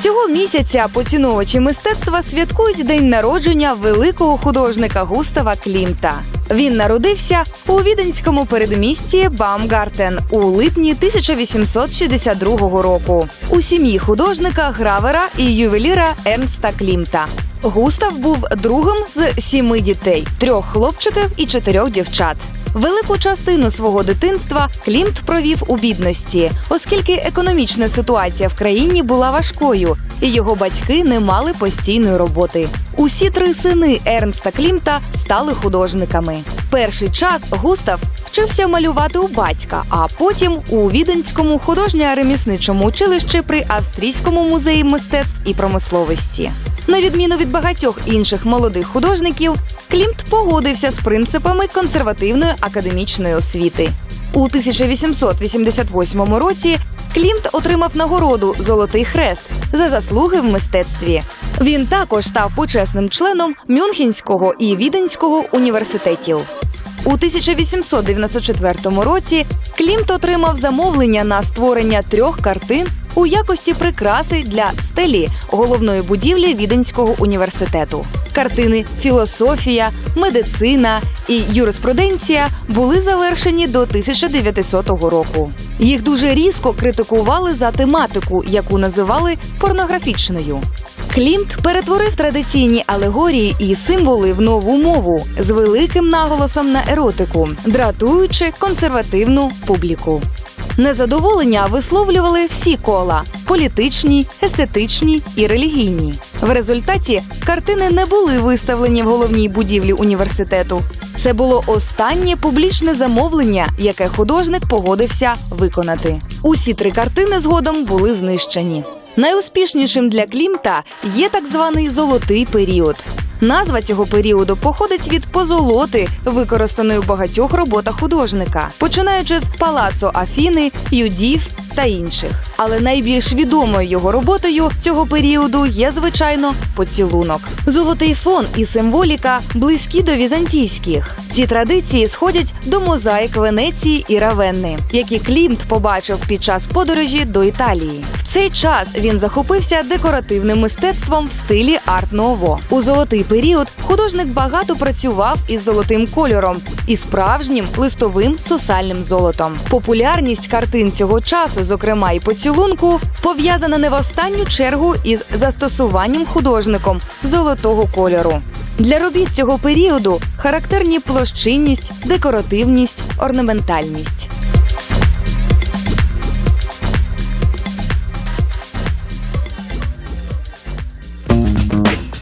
Цього місяця поціновувачі мистецтва святкують день народження великого художника Густава Клімта. Він народився у віденському передмісті Бамгартен у липні 1862 року у сім'ї художника, гравера і ювеліра Ернста Клімта. Густав був другом з сіми дітей: трьох хлопчиків і чотирьох дівчат. Велику частину свого дитинства Клімт провів у бідності, оскільки економічна ситуація в країні була важкою, і його батьки не мали постійної роботи. Усі три сини Ернста Клімта стали художниками. Перший час Густав вчився малювати у батька, а потім у Віденському художньо-ремісничому училищі при Австрійському музеї мистецтв і промисловості. На відміну від багатьох інших молодих художників, Клімт погодився з принципами консервативної академічної освіти. У 1888 році Клімт отримав нагороду Золотий хрест за заслуги в мистецтві. Він також став почесним членом Мюнхенського і Віденського університетів. У 1894 році Клімт отримав замовлення на створення трьох картин у якості прикраси для стелі головної будівлі Віденського університету. Картини Філософія, медицина і юриспруденція були завершені до 1900 року. Їх дуже різко критикували за тематику, яку називали порнографічною. Клімт перетворив традиційні алегорії і символи в нову мову з великим наголосом на еротику, дратуючи консервативну публіку. Незадоволення висловлювали всі кола політичні, естетичні і релігійні. В результаті картини не були виставлені в головній будівлі університету. Це було останнє публічне замовлення, яке художник погодився виконати. Усі три картини згодом були знищені. Найуспішнішим для Клімта є так званий золотий період. Назва цього періоду походить від позолоти, використаної в багатьох роботах художника, починаючи з Палацо Афіни, Юдів та інших. Але найбільш відомою його роботою цього періоду є, звичайно, поцілунок. Золотий фон і символіка близькі до візантійських. Ці традиції сходять до мозаїк Венеції і Равенни, які Клімт побачив під час подорожі до Італії. Цей час він захопився декоративним мистецтвом в стилі арт-ново. У золотий період художник багато працював із золотим кольором і справжнім листовим сусальним золотом. Популярність картин цього часу, зокрема і поцілунку, пов'язана не в останню чергу із застосуванням художником золотого кольору. Для робіт цього періоду характерні площинність, декоративність, орнаментальність.